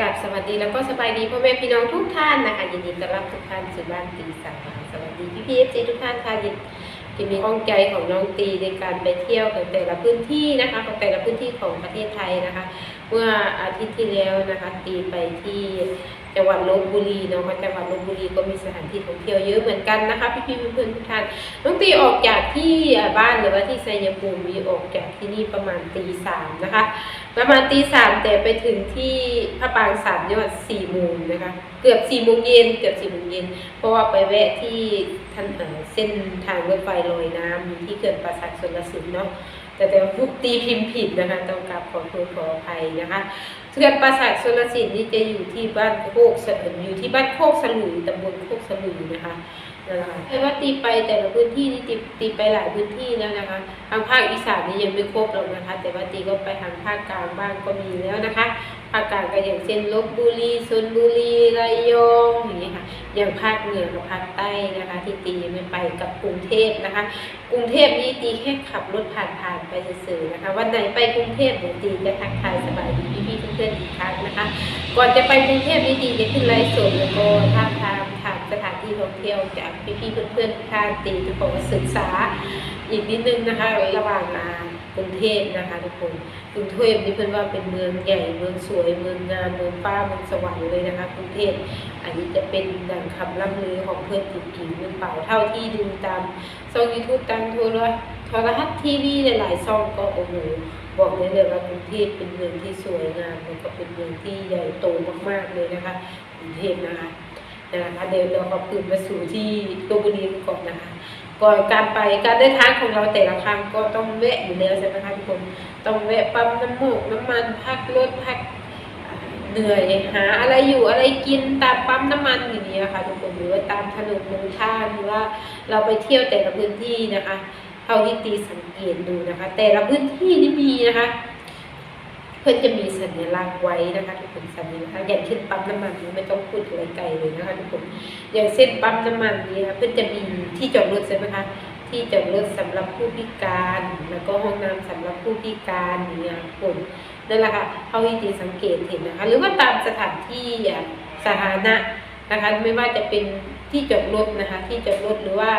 กับสวัสดีแล้วก็สบายดีพ่อแม่พี่น้องทุกท่านนะคะยินดีต้อนรับทุกท่านสู่บ้านตีสามสวัสดีพี่พีเอฟซีทุกท่านค่ะยินที่มีข้องใจของน้องตีในการไปเที่ยวของแต่ละพื้นที่นะคะของแต่ละพื้นที่ของประเทศไทยนะคะ เมื่ออาทิตย์ที่แล้วนะคะตีไปที่ จังหวัดลบบุรีเนาะเพราจังหวัดลบบุรีก็มีสถานที่ท่องเที่ยวเยอะเหมือนกันนะคะพี่พี่เพื่อนทุกท่านน้องตีออกจากที่บ้านหรือว่าที่ไซยภูมิมีออกจากที่นี่ประมาณตีสามนะคะ ประมาณตีสามแต่ไปถึงที่พระปางสามยอดสี่โมงนะคะ เกือบสี่โมงเย็นเกือบสี่โมงเย็นเพราะว่าไปแวะที่ทันเออเส้นทางรถไฟลอยน้ำมีที่เกิดปราสาทชนลสิทธิ์เนาะแต่แต่พวกตีพิมพ์ผิดนะคะ ต้องกราบขอโทษขออภัยนะคะ เขื่อนปราสาทชนลสินนี่จะอยู่ที่บ้านโคกสอยู่ที่บ้านโคกสลุยตำบลโคกสลุยนะคะนะคะแต่ว่าตีไปแต่ละพื้นที่นี่ตีตีไปหลายพื้นที่แล้วนะคะทางภาคอีสานนี่ยังไม่ครบหรอกนะคะ แต่ว่าตีก็ไปทางภาคกลางบ้างก็มีแล้วนะคะ ภาคกลางก็อย่างเช่นลบบุรีชลบุรีระยองอย่างนี้ค่ะอย่างภาคเหนือกับภาคใต้นะคะ ที่ตียังไปกับกรุงเทพนะคะ กรุงเทพนี่ตีแค่ขับรถผ่านผ่านๆไปเฉยๆนะคะ วันไหนไปกรุงเทพเดี๋ยวตีจะทักทายสบายดีพี่ๆเพื่อนๆอีกครั้งนะคะ ก่อนจะไปกรุงเทพนี่ตีจะขึ้นไลฟ์สดแล้วก็ท่าทางถามสถานที่ท่องเที่ยวจากพี่ๆเพื่อนๆท่านตีจะขอศึกษาอีกนิดนึงนะคะระหว่างอ่า กรุงเทพนะคะทุกคนกรุงเทพนี่เพื่อนว่าเป็นเมืองใหญ่เมืองสวยเมืองงามเมืองฟ้าเมืองสวรรค์เลยนะคะกรุงเทพอันนี้จะเป็นดังคำล่ำลือของเพื่อนจริงๆหรือเปล่าเท่าที่ดูตามช่องยูทูบตามโทรโทรทัศน์ทีวีหลายๆช่องก็โอ้โหบอกได้เลยว่ากรุงเทพเป็นเมืองที่สวยงามแล้วก็เป็นเมืองที่ใหญ่โตมากๆเลยนะคะกรุงเทพนะคะนะคะเดี๋ยวเราขอบคุณมาสู่ที่ลพบุรีก่อนนะคะ ก่อนการไปการเดินทางของเราแต่ละครั้งก็ต้องแวะอยู่แล้วใช่ไหมคะทุกคนต้องแวะปั๊มน้ำมูกน้ำมันพักรถพักเหนื่อยหาอะไรอยู่อะไรกินตามปั๊มน้ำมันอย่างนี้นะคะทุกคนหรือว่าตามถนนลงท่าหรือว่าเราไปเที่ยวแต่ละพื้นที่นะคะเท่าที่ตีสังเกตดูนะคะ แต่ละพื้นที่นี่มีนะคะ พื่อนจะมีสัญลักษณ์ไว้นะคะทุกคนสัญลักษณ์อย่างเช่นปั๊มน้ำมันนี่ไม่ต้องพูดอะไรไกลเลยนะคะทุกคนอย่างเช่นปั๊มน้ำมันนี้นะเพื่อนจะมีที่จอดรถใช่ไหมคะที่จอดรถสำหรับผู้พิการ แล้วก็ห้องน้ำสำหรับผู้พิการอย่างเงี้ยคนนั่นแหละค่ะเท่าที่ตีสังเกตเห็นนะคะ หรือว่าตามสถานที่อะสาธารณะนะคะไม่ว่าจะเป็นที่จอดรถนะคะ ที่จอดรถหรือว่า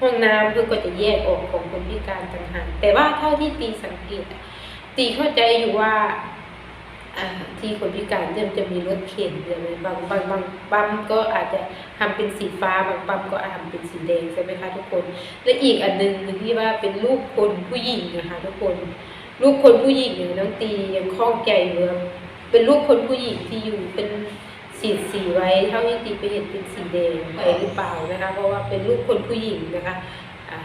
ห้องน้ำเพื่อก็จะแยกออกของคนพิการต่างหากแต่ว่าเท่าที่ตีสังเกต ตีเข้าใจอยู่ว่าอที่คนพิการเนี่มจะมีรถเข็นใช่ไหมบางบางบางปั๊มก็อาจจะทำเป็นสีฟ้าบางปั๊มก็อาจทำเป็นสีแดงใช่ไหมคะทุกคน และอีกอันหนึงคือที่ว่าเป็นรูปคนผู้หญิงนะคะทุกคน รูปคนผู้หญิงเนี่ยน้องตียังคล้องใจอยู่ว่าเป็นรูปคนผู้หญิงที่อยู่เป็นสีสีไว้เท่าที่ตีไปเห็นเป็นสีแดงไปหรือเปล่านะคะ เพราะว่าเป็นรูปคนผู้หญิงนะคะอ่า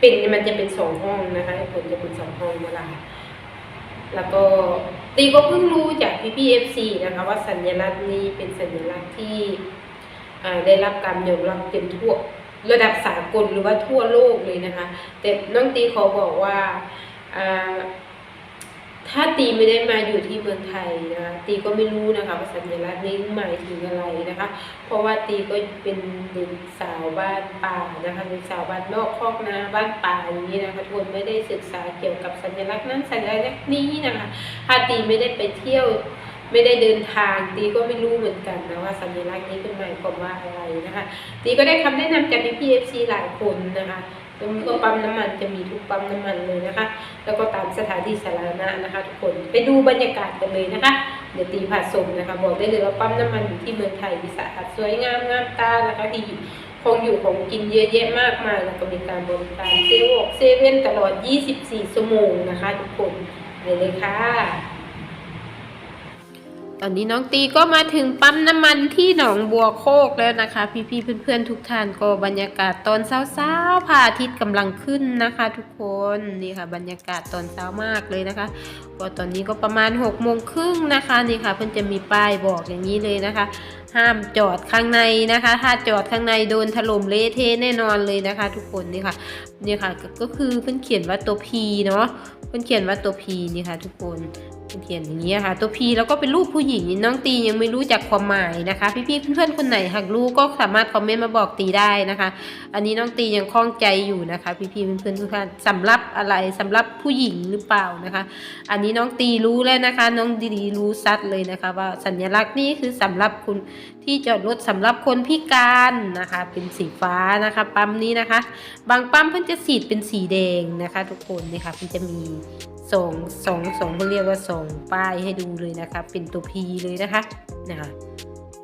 เป็นมันจะเป็นสองห้องนะคะผลจะเป็นสองห้องเวลาแล้วก็ตีก็เพิ่งรู้จากพี่พีเอฟซีนะคะว่าสัญลักษณ์นี้เป็นสัญลักษณ์ที่ได้รับการยอมรับเป็นทั่วระดับสากลหรือว่าทั่วโลกเลยนะคะ แต่น้องตีขอบอกว่าอ่า ถ้าตีไม่ได้มาอยู่ที่เมืองไทยนะคะตีก็ไม่รู้นะคะว่าสัญลักษณ์นี้หมายถึงอะไรนะคะ เพราะว่าตีก็เป็นเด็กสาวบ้านป่านะคะเด็กสาวบ้านนอกคอกนาบ้านป่าอย่างนี้นะคะทุกคนไม่ได้ศึกษาเกี่ยวกับสัญลักษณ์นั้นสัญลักษณ์นี้นะคะถ้าตีไม่ได้ไปเที่ยวไม่ได้เดินทางตีก็ไม่รู้เหมือนกันนะว่าสัญลักษณ์นี้เป็นหมายความว่าอะไรนะคะตีก็ได้คำแนะนำจากพี่เอฟซีหลายคนนะคะ แล้วก็ปั๊มน้ำมันจะมีทุกปั๊มน้ำมันเลยนะคะ แล้วก็ตามสถานที่สาธารณะนะคะ ทุกคนไปดูบรรยากาศกันเลยนะคะ เดี๋ยวตีผ่าส่งนะคะ บอกได้เลยว่าปั๊มน้ำมันอยู่ที่เมืองไทยมีสะอาดสวยงามงามตานะคะที่คงอยู่ของกินเยอะแยะมากมายแล้วก็มีการบริการเซเว่นเซเว่นตลอด 24 ชั่วโมงนะคะ ทุกคนไปเลยค่ะ ตอนนี้น้องตีก็มาถึงปั๊มน้ำมันที่หนองบัวโคกแล้วนะคะ พี่ๆเพื่อนๆทุกท่านก็บรรยากาศตอนเช้าๆพระอาทิตย์กำลังขึ้นนะคะ ทุกคนนี่ค่ะ บรรยากาศตอนเช้ามากเลยนะคะก็ตอนนี้ก็ประมาณ6กโมงครึ่งนะคะนี่ค่ะ เพื่อนจะมีป้ายบอกอย่างนี้เลยนะคะห้ามจอดข้างในนะคะ ถ้าจอดข้างในโดนถล่มเละเทะแน่นอนเลยนะคะ ทุกคนนี่ค่ะนี่ค่ะก็คือเพิ่นเขียนว่าตัว P เนาะเพิ่นเขียนว่าตัว P นี่ค่ะ ทุกคนเพิ่นเขียนอย่างนี้ค่ะ ตัว P แล้วก็เป็นรูปผู้หญิงน้องตียังไม่รู้จักความหมายนะคะ พี่ๆเพื่อนๆคนไหนหากรู้ก็สามารถคอมเมนต์มาบอกตีได้นะคะ อันนี้น้องตียังคล่องใจอยู่นะคะ พี่ๆเพื่อนๆทุกท่านสำหรับอะไรสำหรับผู้หญิงหรือเปล่านะคะ อันนี้น้องตีรู้แล้วนะคะ น้องดีๆรู้ซัดเลยนะคะ ว่าสัญลักษณ์นี้คือสำหรับคุณที่จอดรถสำหรับคนพิการนะคะ เป็นสีฟ้านะคะปั๊มนี้นะคะ บางปั๊มเพิ่นจะสีดเป็นสีแดงนะคะ ทุกคนนี่ค่ะเพิ่นจะมีสองสองสองเขาเรียกว่าสองป้ายให้ดูเลยนะคะ เป็นตัว P เลยนะคะนะคะ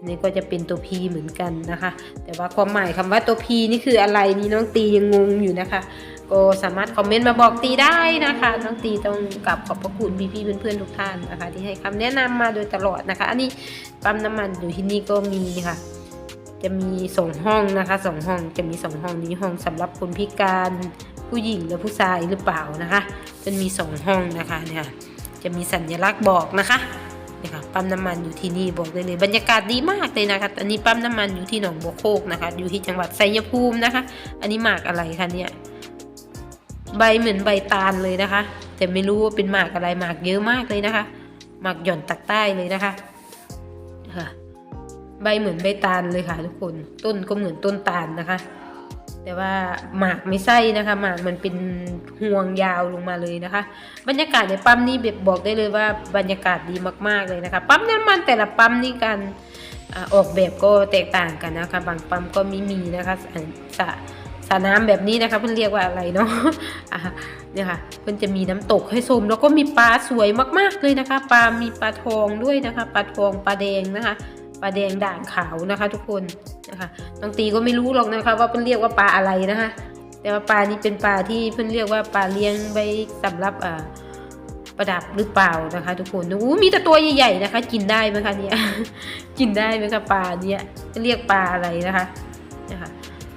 นี่ก็จะเป็นตัว P เหมือนกันนะคะ แต่ว่าความหมายคำว่าตัว P นี่คืออะไรนี่น้องตียังงงอยู่นะคะ ก็สามารถคอมเมนต์มาบอกตีได้นะคะน้องตีต้องกลับขอบพระคุณพี่ๆเพื่อนๆทุกท่านนะคะ ที่ให้คำแนะนำมาโดยตลอดนะคะ อันนี้ปั๊มน้ำมันอยู่ที่นี่ก็มีค่ะ จะมีสองห้องนะคะสองห้องจะมีสองห้องนี้ห้องสำหรับคนพิการผู้หญิงและผู้ชายหรือเปล่านะคะมันมีสองห้องนะคะเนี่ยจะมีสัญลักษณ์บอกนะคะนี่ค่ะปั๊มน้ำมันอยู่ที่นี่บอกได้เลยบรรยากาศดีมากเลยนะคะอันนี้ปั๊มน้ำมันอยู่ที่หนองบัวโคกนะคะ อยู่ที่จังหวัดไซยภูมินะคะ อันนี้หมากอะไรคะเนี่ย ใบเหมือนใบตาลเลยนะคะ แต่ไม่รู้ว่าเป็นหมากอะไรหมากเยอะมากเลยนะคะ หมากหย่อนตักใต้เลยนะคะค่ะใบเหมือนใบตาลเลยค่ะ ทุกคนต้นก็เหมือนต้นตาลนะคะ แต่ว่าหมากไม่ใช่นะคะหมากมันเป็นห่วงยาวลงมาเลยนะคะ บรรยากาศในปั๊มนี่แบบบอกได้เลยว่าบรรยากาศดีมากๆเลยนะคะ ปั๊มน้ำมันแต่ละปั๊มนี่การออกแบบก็แตกต่างกันนะคะ บางปั๊มก็ไม่มีนะคะสระ ระน้ำแบบนี้นะคะเพื่อนเรียกว่าอะไรเนาะเนี่ยค่ะเพื่อนจะมีน้ำตกให้ชมแล้วก็มีปลาสวยมากๆเลยนะคะ ปลา มีปลาทองด้วยนะคะ ปลาทองปลาแดงนะคะปลาแดงด่างขาวนะคะ ทุกคนนะคะน้องตีก็ไม่รู้หรอกนะคะ ว่าเพื่อนเรียกว่าปลาอะไรนะคะ แต่ว่าปลานี้เป็นปลาที่เพื่อนเรียกว่าปลาเลี้ยงไว้สำหรับอ่าประดับหรือเปล่านะคะ ทุกคนอู้มีแต่ตัวใหญ่ๆนะคะ กินได้ไหมคะเนี่ย กินได้ไหมคะปลาเนี่ยเรียกปลาอะไรนะคะ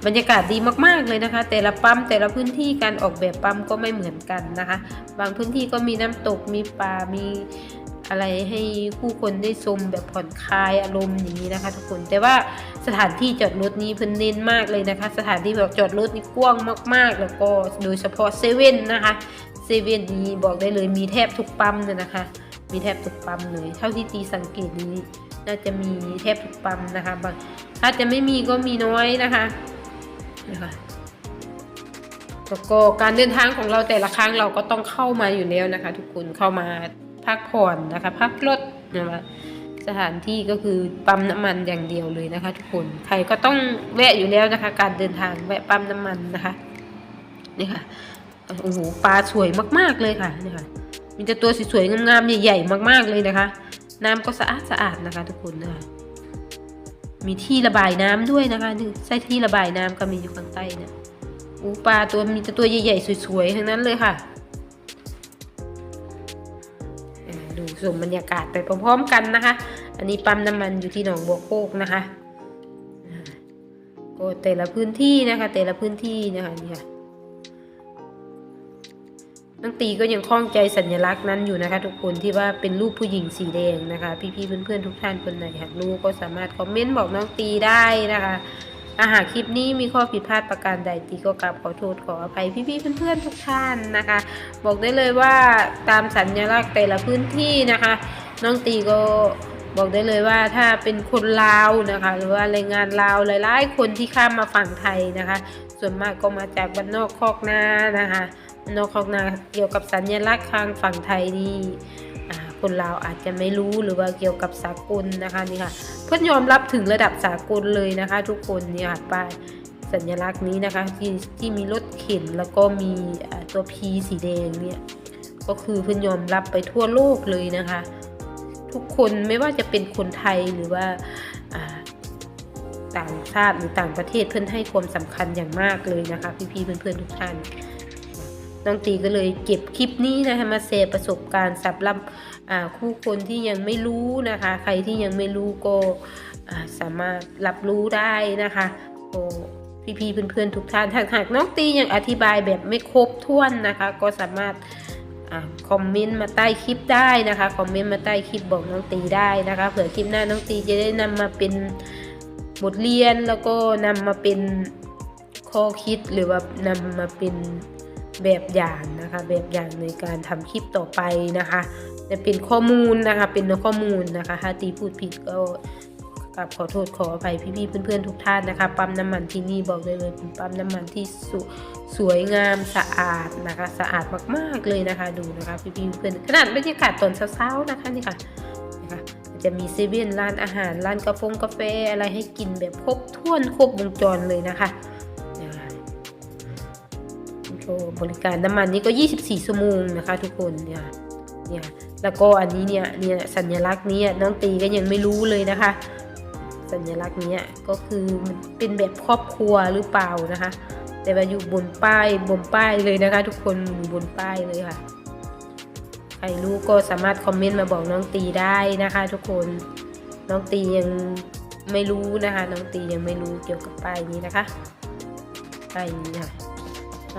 บรรยากาศดีมากๆเลยนะคะ แต่ละปั๊มแต่ละพื้นที่การออกแบบปั๊มก็ไม่เหมือนกันนะคะ บางพื้นที่ก็มีน้ำตกมีป่ามีอะไรให้ผู้คนได้ชมแบบผ่อนคลายอารมณ์อย่างนี้นะคะ ทุกคนแต่ว่าสถานที่จอดรถนี้เพิ่นเน้นมากเลยนะคะ สถานที่แบบจอดรถนี่กว้างมาก ๆ แล้วก็โดยเฉพาะเซเว่นนะคะเซเว่นนี้บอกได้เลยมีแทบทุกปั๊มเลยนะคะ มีแทบทุกปั๊มเลยเท่าที่ตีสังเกตนี้น่าจะมีแทบทุกปั๊มนะคะบางถ้าจะไม่มีก็มีน้อยนะคะ นะคะแล้วก็การเดินทางของเราแต่ละครั้งเราก็ต้องเข้ามาอยู่แล้วนะคะ ทุกคนเข้ามาพักผ่อนนะคะ พักรถนะคะสถานที่ก็คือปั๊มน้ำมันอย่างเดียวเลยนะคะ ทุกคนใครก็ต้องแวะอยู่แล้วนะคะ การเดินทางแวะปั๊มน้ำมันนะคะนี่ค่ะโอ้โหปลาสวยมากๆเลยค่ะนี่ค่ะมีแต่ตัวสวยๆงามๆใหญ่ๆมาก ๆเลยนะคะ น้ำก็สะอาดสะอาดนะคะ ทุกคนนะคะ มีที่ระบายน้ำด้วยนะคะใช่ที่ระบายน้ำก็มีอยู่ข้างใต้นะอูปลาตัวมีแต่ตัวใหญ่ๆสวยๆทั้งนั้นเลยค่ะดูชมบรรยากาศไปพร้อมๆกันนะคะ อันนี้ปั๊มน้ำมันอยู่ที่หนองบัวโคกนะคะก็แต่ละพื้นที่นะคะ แต่ละพื้นที่นะคะนี่ค่ะ น้องตีก็ยังคล่องใจสัญลักษณ์นั้นอยู่นะคะ ทุกคนที่ว่าเป็นรูปผู้หญิงสีแดงนะคะ พี่ๆเพื่อนๆทุกท่านคนไหนหากรู้ก็สามารถคอมเมนต์บอกน้องตีได้นะคะอาหากคลิปนี้มีข้อผิดพลาดประการใดตีก็กราบขอโทษขออภัยพี่ๆเพื่อนๆทุกท่านนะคะ บอกได้เลยว่าตามสัญลักษณ์แต่ละพื้นที่นะคะ น้องตีก็บอกได้เลยว่าถ้าเป็นคนลาวนะคะ หรือว่าแรงงานลาวหลายๆคนที่ข้ามมาฝั่งไทยนะคะ ส่วนมากก็มาจากบ้านนอกคอกนานะคะ นอกคอกนาเกี่ยวกับสัญลักษณ์ทางฝั่งไทยนี่คนลาวอาจจะไม่รู้หรือว่าเกี่ยวกับสากลนะคะนี่ค่ะเพื่อนยอมรับถึงระดับสากลเลยนะคะ ทุกคนเนี่ยค่ะป้ายสัญลักษณ์นี้นะคะที่ที่มีรถเข็นแล้วก็มีตัว P สีแดงเนี่ยก็คือเพื่อนยอมรับไปทั่วโลกเลยนะคะ ทุกคนไม่ว่าจะเป็นคนไทยหรือว่าต่างชาติหรือต่างประเทศเพื่อนให้ความสำคัญอย่างมากเลยนะคะ พี่ๆเพื่อนๆทุกท่าน น้องตีก็เลยเก็บคลิปนี้นะคะมาแชร์ประสบการณ์สำหรับคู่คนที่ยังไม่รู้นะคะ ใครที่ยังไม่รู้ก็สามารถรับรู้ได้นะคะโอ้พี่ๆเพื่อนๆทุกท่านหากน้องตียังอธิบายแบบไม่ครบถ้วนนะคะ ก็สามารถอคอมเมนต์มาใต้คลิปได้นะคะคอมเมนต์มาใต้คลิปบอกน้องตีได้นะคะเผื่อคลิปหน้าน้องตีจะได้นำมาเป็นบทเรียนแล้วก็นำมาเป็นข้อคิดหรือว่านำมาเป็น แบบอย่างนะคะแบบอย่างในการทำคลิปต่อไปนะคะจะเป็นข้อมูลนะคะเป็นข้อมูลนะคะถ้าตีพูดผิดก็กราบขอโทษขออภัยพี่ๆเพื่อนๆทุกท่านนะคะปั๊มน้ำมันที่นี่บอกได้เลยเป็นปั๊มน้ำมันที่สวสวยงามสะอาดนะคะสะอาดมากๆเลยนะคะดูนะคะพี่ๆเพื่อนขนาดบรรยากาศตอนเช้าๆนะคะนี่ค่ะนะคะจะมีเซเว่นร้านอาหารร้านกาแฟกาแฟอะไรให้กินแบบครบถ้วนครบวงจรเลยนะคะ ว์บริการน้ำมันนี่ก็ 24 ชั่วโมงนะคะ ทุกคนเนี่ยเนี่ยแล้วก็อันนี้เนี่ยเนี่ยสัญลักษณ์นี้น้องตีก็ยังไม่รู้เลยนะคะ สัญลักษณ์นี้ก็คือมันเป็นแบบครอบครัวหรือเปล่านะคะ แต่ว่าอยู่บนป้ายบนป้ายเลยนะคะ ทุกคนอยู่บนป้ายเลยค่ะใครรู้ก็สามารถคอมเมนต์มาบอกน้องตีได้นะคะ ทุกคนน้องตียังไม่รู้นะคะ น้องตียังไม่รู้เกี่ยวกับป้ายนี้นะคะป้ายนี้ค่ะ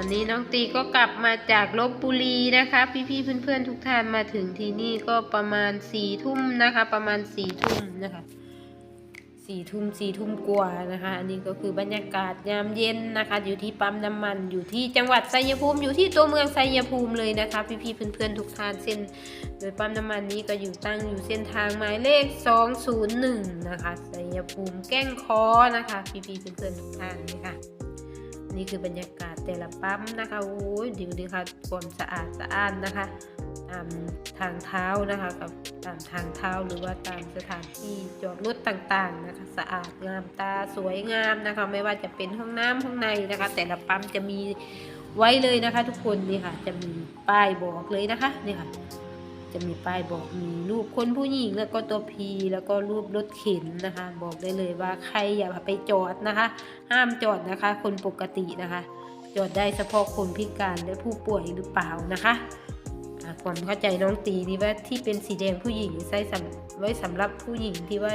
ตอนนี้น้องตีก็กลับมาจากลบบุรีนะคะ พี่ๆเพื่อนๆทุกท่านมาถึงที่นี่ก็ประมาณสี่ทุ่มนะคะ ประมาณสี่ทุ่มนะคะสี่ทุ่มสี่ทุ่มกว่านะคะอันนี้ก็คือบรรยากาศยามเย็นนะคะ อยู่ที่ปั๊มน้ำมันอยู่ที่จังหวัดไซยภูมิ อยู่ที่ตัวเมืองไซยภูมิเลยนะคะ พี่ๆเพื่อนๆทุกท่านเส้น โดยปั๊มน้ำมันนี้ก็อยู่ตั้งอยู่เส้นทางหมายเลข 201 นะคะไสยภูมิแก้งคอนะคะ พี่ๆเพื่อนๆทุกท่านนี่ค่ะ นี่คือบรรยากาศแต่ละปั๊มนะคะโอ้ยดูดิค่ะความสะอาดสะอ้านนะคะ ตามทางเท้านะคะกับตามทางเท้าหรือว่าตามสถานที่จอดรถต่างๆนะคะ สะอาดงามตาสวยงามนะคะ ไม่ว่าจะเป็นห้องน้ำห้องในนะคะ แต่ละปั๊มจะมีไว้เลยนะคะ ทุกคนนี่ค่ะ จะมีป้ายบอกเลยนะคะนี่ค่ะ จะมีป้ายบอกมีรูปคนผู้หญิงแล้วก็ตัวพีแล้วก็รูปรถเข็นนะคะ บอกได้เลยว่าใครอย่าไปจอดนะคะ ห้ามจอดนะคะ คนปกตินะคะ จอดได้เฉพาะคนพิการและผู้ป่วยหรือเปล่านะคะอ่าความเข้าใจน้องตีนี่ว่าที่เป็นสีแดงผู้หญิงใส่สำไว้สำหรับผู้หญิงที่ว่า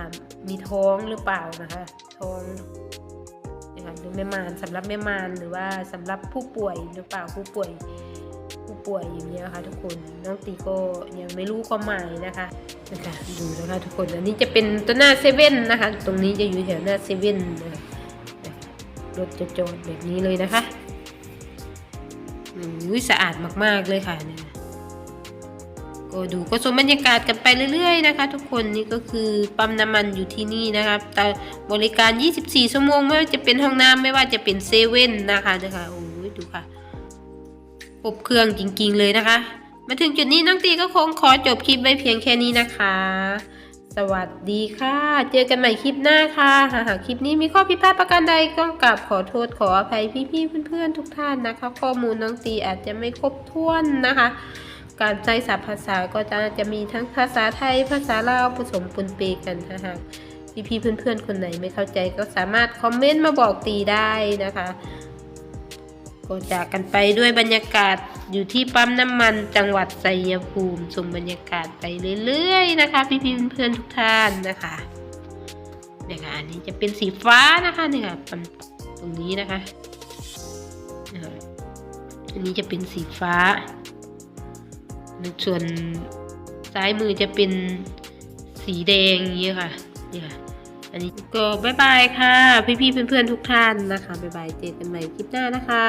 ามีท้องหรือเปล่านะคะท้องนะคะหรือแม่มานสำหรับแม่มานหรือว่าสำหรับผู้ป่วยหรือเปล่าผู้ป่วย ผู้ป่วยอย่างเงี้ยค่ะทุกคนน้องตีก็ยังไม่รู้ความหมายนะคะนะคะดูนะคะทุกคนอันนี้จะเป็นตัวหน้าเซเว่นนะคะ ตรงนี้จะอยู่แถวหน้าเซเว่นนะรถจะจอดแบบนี้เลยนะคะอุ้ยสะอาดมากๆเลยค่ะเนี่ยก็ดูก็ชมบรรยากาศกันไปเรื่อยๆนะคะ ทุกคนนี่ก็คือปั๊มน้ำมันอยู่ที่นี่นะคะแต่บริการ 24 ชั่วโมงไม่ว่าจะเป็นห้องน้ำไม่ว่าจะเป็นเซเว่นนะคะนะคะโอ้ยดูค่ะ ครบเครื่องจริงๆเลยนะคะ มาถึงจุดนี้น้องตีก็คงขอจบคลิปไว้เพียงแค่นี้นะคะ สวัสดีค่ะ เจอกันใหม่คลิปหน้าค่ะ หากคลิปนี้มีข้อผิดพลาดประการใดก็กราบขอโทษขออภัยพี่ๆเพื่อนๆทุกท่านนะคะ ข้อมูลน้องตีอาจจะไม่ครบถ้วนนะคะ การใช้ศัพท์ภาษาก็จะจะมีทั้งภาษาไทย ภาษาลาวผสมปนเปกันถ้าหากพี่ๆเพื่อนๆคนไหนไม่เข้าใจก็สามารถคอมเมนต์มาบอกตีได้นะคะ ก็จากกันไปด้วยบรรยากาศอยู่ที่ปั๊มน้ำมันจังหวัดไซยภูมิชมบรรยากาศไปเรื่อยๆนะคะ พี่ๆเพื่อนๆทุกท่านนะคะเนี่ยค่ะอันนี้จะเป็นสีฟ้านะคะเนี่ยค่ะปั๊มตรงนี้นะคะอันนี้จะเป็นสีฟ้า ส่วนซ้ายมือจะเป็นสีแดงอย่างนี้ค่ะเนี่ค่ะ อันนี้ก็บายบายค่ะ พี่ๆเพื่อนๆทุกท่านนะคะบายบายเจอกันใหม่คลิปหน้านะคะ